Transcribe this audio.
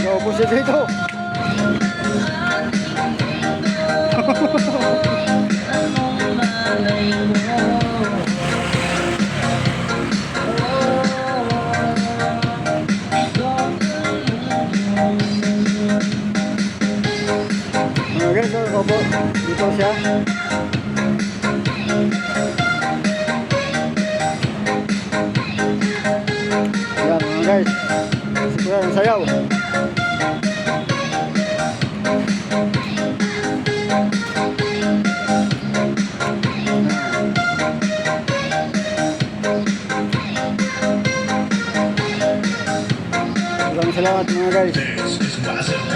Naupo siya dito. Guys, oh, opo. Dito siya. Yan guys. Ang sayaw. Maraming salamat guys.